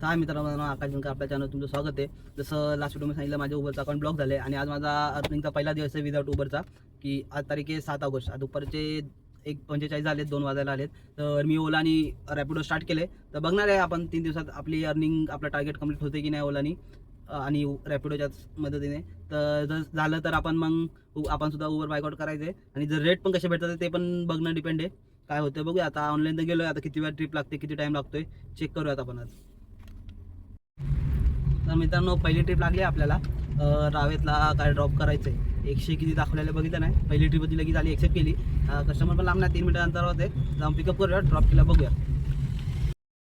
तर हा मित्रांनो आकाश जनकर आपल्या चॅनल तुमचं स्वागत आहे. जसं लास्ट व्हिडिओ सांगितलं माझ्या उबरचा अकाउंट ब्लॉक झाले आणि आज माझा अर्निंगचा पहिला दिवस आहे विदाउट उबरचा की आज तारीख आहे सात ऑगस्ट. आज दुपारचे एक पंचेचाळीस झालेत दोन वाजायला आलेत. तर मी ओला आणि रॅपिडो स्टार्ट केले तर बघणार आहे आपण तीन दिवसात आपली अर्निंग आपलं टार्गेट कंप्लीट होते की नाही ओलानी आणि रॅपिडोच्याच मदतीने. तर जर झालं तर आपण मग उ- आपण सुद्धा उबर बायकआउट करायचे आणि जर रेट पण कसे भेटतात ते पण बघणं डिपेंड आहे. काय होतं बघूया. आता ऑनलाईन तर गेलो आता किती वेळ ट्रिप लागते किती टाईम लागतोय? चेक करूयात आपण आज. तर मित्रांनो पहिली ट्रिप लागली आपल्याला. रावेतला काय ड्रॉप करायचं आहे एकशे किती दाखवलेलं बघितलं नाही. पहिली ट्रिप होती लगेच आली एक्सेप्ट केली. कस्टमर पण लांब नाही तीन मिनिटं अंतरावर होते. जाऊन पिकअप करूया ड्रॉप केला बघूया.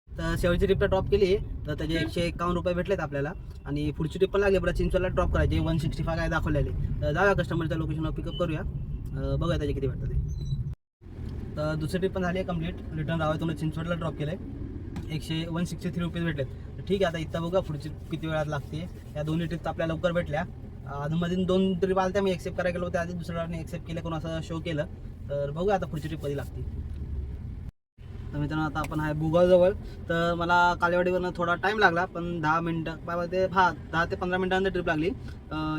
तर शेवटची ट्रिप तर ड्रॉप केली. तर त्याचे एकशे एकावन्न रुपये भेटलेत आपल्याला. आणि पुढची ट्रिप पण लागली बरं चिंचवडला ड्रॉप करायची. वन सिक्स्टी फाय काय दाखवलेले. तर जाऊया कस्टमरच्या लोकेशनवर पिकअप करूया. बघूया त्याचे किती भेटतात ते. तर दुसरी ट्रिप पण झाली आहे कंप्लीट रिटर्न रावेतून चिंचवडला ड्रॉप केलं आहे एकशे वन सिक्स्टी थ्री रुपीज भेटलेत. तर ठीक आहे आता इथं बघा पुढची किती वेळात लागते. या दोन्ही ट्रिप आपल्या लवकर भेटल्या. अजूनमधून दोन ट्रिप आल्या त्या मी एक्सेप्ट करायला गेलो त्या आधी दुसऱ्या एक्सेप्ट केलं कोण असं शो केलं. तर बघूया आता पुढची ट्रिप कधी लागते. तर मित्रांनो आता आपण आहे भुगावजवळ तर मला कालेवाडीवरनं थोडा टाईम लागला पण दहा मिनटं ते हा दहा ते पंधरा मिनटानंतर ट्रिप लागली.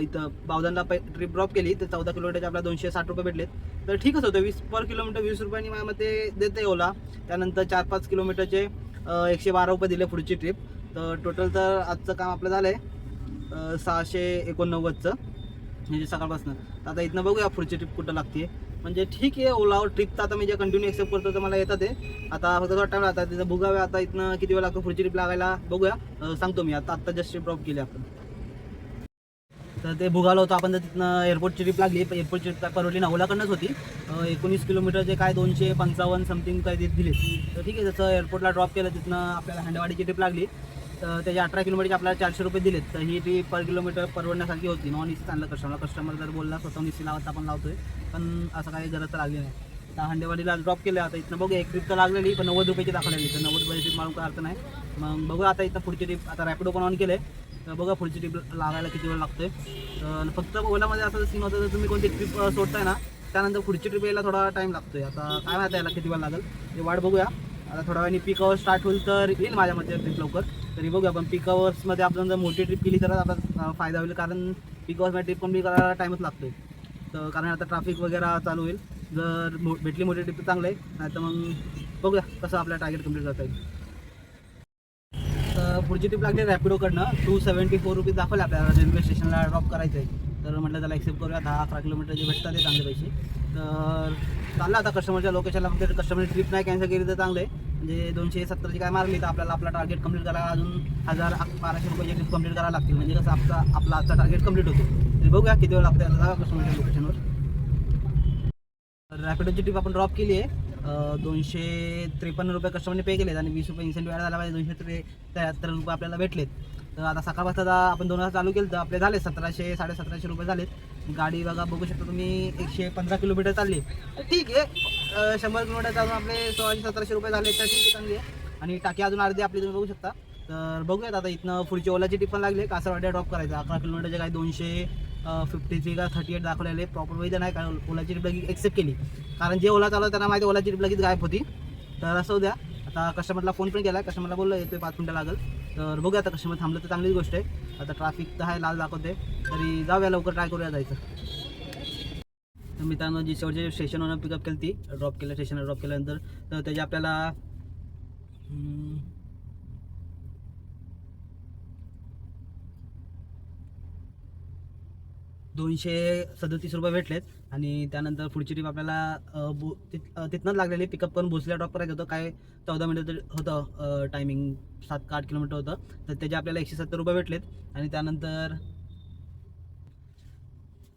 इथं बावधनला पै ट्रिप ड्रॉप केली तर चौदा किलोमीटरचे आपल्याला दोनशे साठ रुपये भेटलेत. तर ठीकच होतं वीस पर किलोमीटर वीस रुपयांनी माझ्यामध्ये देते ओला. त्यानंतर चार पाच किलोमीटरचे एकशे बारा रुपये दिले पुढची ट्रिप तर टोटल तर आजचं काम आपलं झालं आहे सहाशे एकोणनव्वदचं म्हणजे सकाळपासून. तर आता इथनं बघूया पुढची ट्रिप कुठं लागते म्हणजे ठीक आहे ओलावर ट्रिप तर आता मी जे कंटिन्यू एक्सेप्ट करतो तर मला येतात ते आता फक्त थोडा टाइम लागतात तिथं बघाव्या आता इथनं किती वेळ लागतो पुढची ट्रिप लागायला? बघूया. सांगतो मी आता आत्ता जस्ट ट्रिप ड्रॉप केली आपण. तर ते भुगालो होतं. आपण तर तिथनं एअरपोर्टची ट्रिप लागली. एअरपोर्टची ट्रिप परवडली ना ओलाकडनंच होती. एकोणीस एकोणीस किलोमीटरचे काय दोनशे पंचावन्न समथिंग काय ते दिले तर ठीक आहे. जसं एअरपोर्टला ड्रॉप केलं तिथनं आपल्याला हंडेवाडीची ट्रिप लागली. तर त्याचे अठरा किलोमीटरचे आपल्याला चारशे रुपये दिलेत. तर ही ट्रिप पर किलोमीटर परवडण्यासारखी होती. नॉन एसी चांगलं कस्टमर कस्टमर जर बोलला स्वतः एसी लावत आपण लावतोय. पण असं काही गरज तर लागली नाही. आता हंडेवाडीला ड्रॉप केलं. आता इथनं बघू एक ट्रिप तर लागलेली पण नव्वद रुपयाची दाखवलेली. तर नव्वद रुपयाची ट्रिप मारून काय अर्थ नाही. मग बघू आता इथं पुढची ट्रिप आता रॅपिडो पण ऑन केले तर बघा पुढची ट्रिप लागायला किती वेळ लागतोय. तर फक्त ओलामध्ये असं सीन होतं तर तुम्ही कोणती ट्रिप सोडताय ना त्यानंतर पुढची ट्रिप यायला थोडा टाईम लागतोय. आता काय माहिती यायला किती वेळ लागेल. ते वाट बघूया. आता थोड्या वेळाने पीक आवर्स स्टार्ट होईल तर येईल माझ्या मते ट्रिप लवकर. तरी बघूया पण पीक आवर्समध्ये आपण जर मोठी ट्रिप केली तर आता फायदा होईल कारण पीक आवर्समध्ये ट्रिप कमी करायला टाईमच लागतोय. तर कारण आता ट्रॅफिक वगैरे चालू होईल. जर मो- भेटली मोठी ट्रिप चांगलं आहे. नाही तर मग बघूया कसं आपल्या टार्गेट कंप्लीट करता येईल. पुढची ट्रिप लागली रॅपिडोकडनं टू सेवन्टी फोर रुपीज दाखवले आपल्याला. रेल्वे स्टेशनला ड्रॉप करायचं आहे तर म्हटलं त्याला एक्सेप्ट करूया. दहा अकरा किलोमीटर जे भेटतात ते चांगले पैसे. तर चाललं आता कस्टमरच्या लोकेशनला फक्त कस्टमरची ट्रिप नाही कॅन्सल केली तर चांगले. म्हणजे दोनशे सत्तरची काय मारली तर आपल्याला आपला टार्गेट कंप्लीट करायला अजून हजार बाराशे रुपयाची ट्रिप कंप्लीट करायला लागतील. म्हणजे कसं आपला आपला आजचा टार्गेट कंप्लीट होतो. ते बघूया किती वेळ लागतो जागा कस्टमरच्या लोकेशनवर रॅपिडोची ट्रिप आपण ड्रॉप केली आहे. दोनशे त्रेपन्न रुपये कस्टमरने पे केलेत आणि वीस रुपये इन्सेंटिव्ह ॲड झाला पाहिजे दोनशे त्रे त्र्याहत्तर रुपये आपल्याला भेटलेत. तर आता सकाळपासून आपण दोन वाजता चालू केलं तर आपले झाले सतराशे साडेसतराशे रुपये झालेत. गाडी बघा बघू शकता तुम्ही एकशे पंधरा किलोमीटर चालली तर ठीक आहे. शंभर किलोमीटर चालून आपले सोळाशे सतराशे रुपये झाले तर ठीक आहे चांगली आहे. आणि टाकी अजून अर्धी आपली तुम्ही बघू शकता. तर बघूयात आता इथनं पुढची ओलाची टिप पण लागली. कासरवाड्या ड्रॉप करायचं. अकरा किलोमीटरचे काही दोनशे फिफ्टी थ्री का थर्टी एट दाखवलेले. प्रॉपर वेळी नाही कारण ओलाची ट्रिप लगेच एक्सेप्ट केली. कारण जे ओला चालवलं त्यांना माहिती ओलाची ट्रिप लगेच गायब होती. तर असं द्या आता कस्टमरला फोन पण केला. कस्टमरला बोललं येतोय पाच मिनटं लागेल. तर बघूया आता कस्टमर थांबलं तर चांगलीच गोष्ट आहे. आता ट्रॅफिक तर आहे लाल दाखवते. तरी जाऊया लवकर ट्राय करूया जायचं. तर मित्रांनो जी शेवटचे स्टेशनवरून पिकअप केली ती ड्रॉप केलं स्टेशनवर ड्रॉप केल्यानंतर तर त्याची आपल्याला दोनशे सदतीस रुपये भेटलेत. आणि त्यानंतर पुढची ट्रीप आपल्याला बो तिथनंच लागलेली पिकअप करून भोसल्या ड्रॉप करायचं होतं. काय चौदा मिनिटं होतं टायमिंग सात का आठ किलोमीटर होतं. तर त्याचे आपल्याला एकशे सत्तर रुपये भेटलेत. आणि त्यानंतर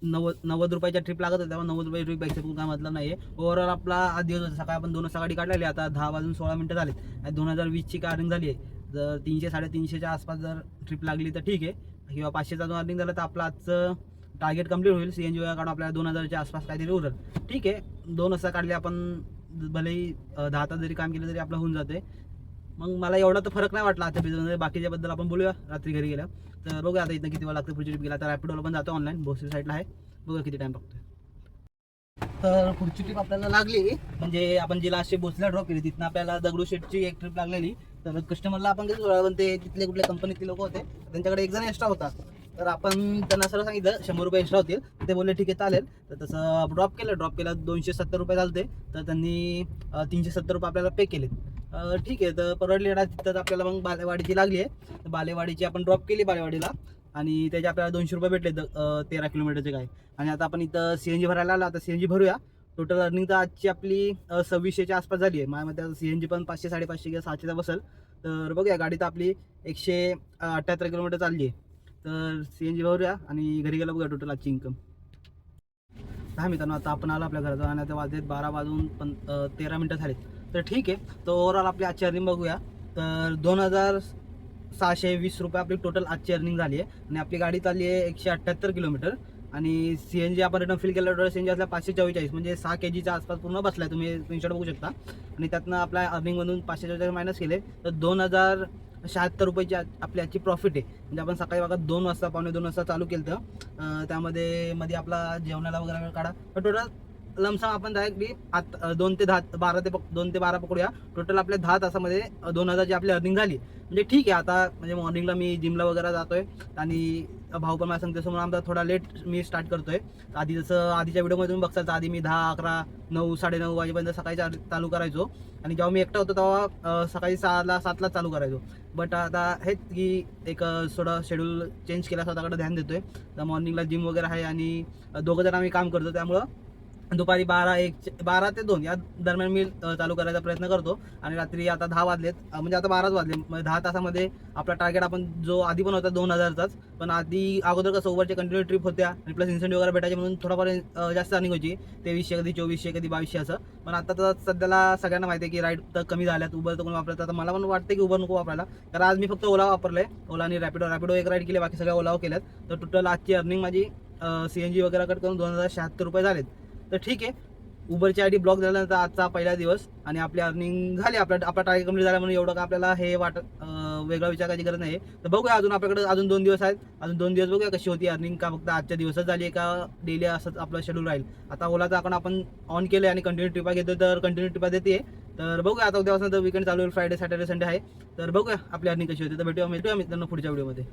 नव्वद नव्वद रुपयाच्या ट्रिप लागत होत्या. तेव्हा नव्वद रुपये ट्रिप एक्सेप्ट काय मतलब नाही आहे ओव्हरऑल आपला आज दिवस होता. सकाळी आपण दोन वाजता गाडी काढलेली. आता दहा वाजून सोळा मिनटं झालेत. आणि दोन हजार वीसची काय अर्निंग झाली आहे. जर तीनशे साडेतीनशेच्या आसपास जर ट्रिप लागली तर ठीक आहे. किंवा पाचशेचा जो अर्निंग झाला तर आपलं आजचं टार्गेट कंप्लीट होईल. सी एन जी काढून आपल्याला दोन हजारच्या आसपास काहीतरी उरल. ठीक आहे. दोन वाजता काढले आपण. भलेही दहा तास जरी काम केलं तरी आपलं होऊन जाते मग मला एवढा तर फरक नाही वाटला आता बिझनेसमध्ये बाकीच्याबद्दल आपण बोलूया. रात्री घरी गेल्या तर बघूया आता इथं किती वेळ लागतं पुढची ट्रिप गेला. तर रॅपिडोला पण जातो ऑनलाईन भोसरी साईडला आहे. बघूया किती टाईम बघतोय. तर पुढची ट्रिप आपल्याला लागली. म्हणजे आपण जी लास्ट बोसला ड्रॉप केली तिथनं आपल्याला दगडूशेठची एक ट्रिप लागलेली. तर कस्टमरला आपण पण ते तिथले कुठल्या कंपनीतले लोक होते. त्यांच्याकडे एक जण एक्स्ट्रा होता. तर आपण त्यांना सर्व सांगितलं शंभर रुपये एक्स्ट्रा होतील. ते बोलले ठीक आहे चालेल. तर तसं ड्रॉप केलं. ड्रॉप केला दोनशे सत्तर रुपये चालते तर त्यांनी तीनशे सत्तर रुपये आपल्याला पे केले ठीक आहे तर परवडली ना तिथं आपल्याला मग बालेवाडीची लागली आहे. तर बालेवाडीची आपण ड्रॉप केली बालेवाडीला. आणि त्याचे आपल्याला दोनशे रुपये भेटले द- तेरा किलोमीटरचे काय. आणि आता आपण इथं सी एन जी भरायला आला. आता सी एन जी भरूया. टोटल अर्निंग तर आजची आपली सव्वीसशेच्या आसपास झाली आहे. माझ्यामध्ये सी एन जी पण पाचशे साडेपाचशे किंवा सहाशेचा बसेल. तर बघूया गाडी तर आपली एकशे अठ्ठ्याहत्तर किलोमीटर चालली आहे. तर सी एन जी भरूया आणि घरी गेला बघूया टोटल आजची इन्कम हा मित्रांनो आता आपण आलो आपल्या घरात आणि आता वाजलेत बारा वाजून पण तेरा मिनटं झालीत. तर ठीक आहे तर ओव्हरऑल आपली आजची अर्निंग बघूया. तर दोन हजार सहाशे वीस रुपये आपली टोटल आजची अर्निंग झाली आहे. आणि आपली गाडी चालली आहे एकशे अठ्ठ्याहत्तर किलोमीटर. आणि सी एन जी आपण रिटर्न फिल केलं टोटल सी एन जी असल्या पाचशे चव्वेचाळीस म्हणजे सहा के जीच्या आसपास पूर्ण बसला तुम्ही स्क्रीनशॉट बघू शकता. आणि त्यातनं आपल्या अर्निंगमधून पाचशे चव्वेचाळीस मायनस केले तर दोन हजार शहात्तर रुपयाची आज- आपली आजची प्रॉफिट आहे. म्हणजे आपण सकाळी भागात दोन वाजता पावणे दोन वाजता चालू केलं तर त्यामध्ये मध्ये आपला जेवणाला वगैरे वेळ काढा. तर टोटल लमसम आपण डायरेक्टली आत दोन ते दहा बारा ते पक- दोन ते बारा पकडूया. टोटल आपल्या दहा तासामध्ये दोन हजारची आपली अर्निंग झाली. म्हणजे ठीक आहे आता म्हणजे मॉर्निंगला मी जिमला वगैरे जातोय. आणि भाऊ पण मला सांगतो त्याच्यामुळे आमचा थोडा लेट मी स्टार्ट करतोय. आधी जसं आधीच्या व्हिडिओमध्ये तुम्ही बघताल तर आधी मी दहा अकरा नऊ साडेनऊ वाजेपर्यंत सकाळी चालू करायचो. आणि जेव्हा मी एकटा होतो तेव्हा सकाळी सहाला सातला चालू करायचो. बट आता हेच की एक थोडं शेड्यूल चेंज केला स्वतःकडे ध्यान देतोय. तर मॉर्निंगला जिम वगैरे आहे आणि दोघं जण आम्ही काम करतो. त्यामुळं दुपारी बारा एक बारा ते दोन या दरम्यान मी चालू करायचा प्रयत्न करतो. आणि रात्री आता दहा वाजलेत. म्हणजे आता बाराच वाजले. म्हणजे दहा तासामध्ये आपला टार्गेट आपण जो आधी पण होता दोन हजारचाच. पण आधी अगोदर कसं ओव्हरचे कंटिन्यू ट्रिप होत्या. आणि प्लस इन्सेंटिव्ह वगैरे भेटायचे म्हणून थोडाफार जास्त अर्निंग व्हायची तेवीसशे कधी चोवीसशे कधी बावीसशे असं. पण आता तर सध्याला सगळ्यांना माहिती आहे की राईड तर कमी झाल्यात. उबर तर कोणी वापरत आता मला पण वाटतं की उबर नको वापरायला. कारण आज मी फक्त ओला वापरलंय. ओला आणि रॅपिडो रॅपिडो एक राईड केली. बाकी सगळ्या ओलाव केल्यात. तर टोटल आजची अर्निंग माझी सी एन जी वगैरे कट करून दोन हजार शहात्तर रुपये झालेत. तर ठीक आहे. उबरची आय डी ब्लॉक झाल्यानंतर आजचा पहिला दिवस आणि आपली अर्निंग झाली. आपल्या आपला टार्गेट कंप्लीट झाला म्हणून एवढं का आपल्याला हे वाट वेगळा विचार करायची गरज नाही. तर बघूया अजून आपल्याकडे अजून दोन दिवस आहेत. अजून दोन दिवस बघूया कशी होती अर्निंग का फक्त आजच्या दिवसच झाली आहे का डेली असंच आपलं शेड्यूल राहील. आता ओलाचा अकाउंट आपण ऑन केलं आणि कंटिन्यू ट्रिपा घेतो तर कंटिन्यू ट्रिपा देते. तर बघूया आता उद्यापासून तर विकेंड चालू होईल. फ्रायडे सॅटर्डे संडे आहे. तर बघूया आपली अर्निंग कशी होती. तर भेटूया भेटूया मित्रांनो पुढच्या व्हिडिओमध्ये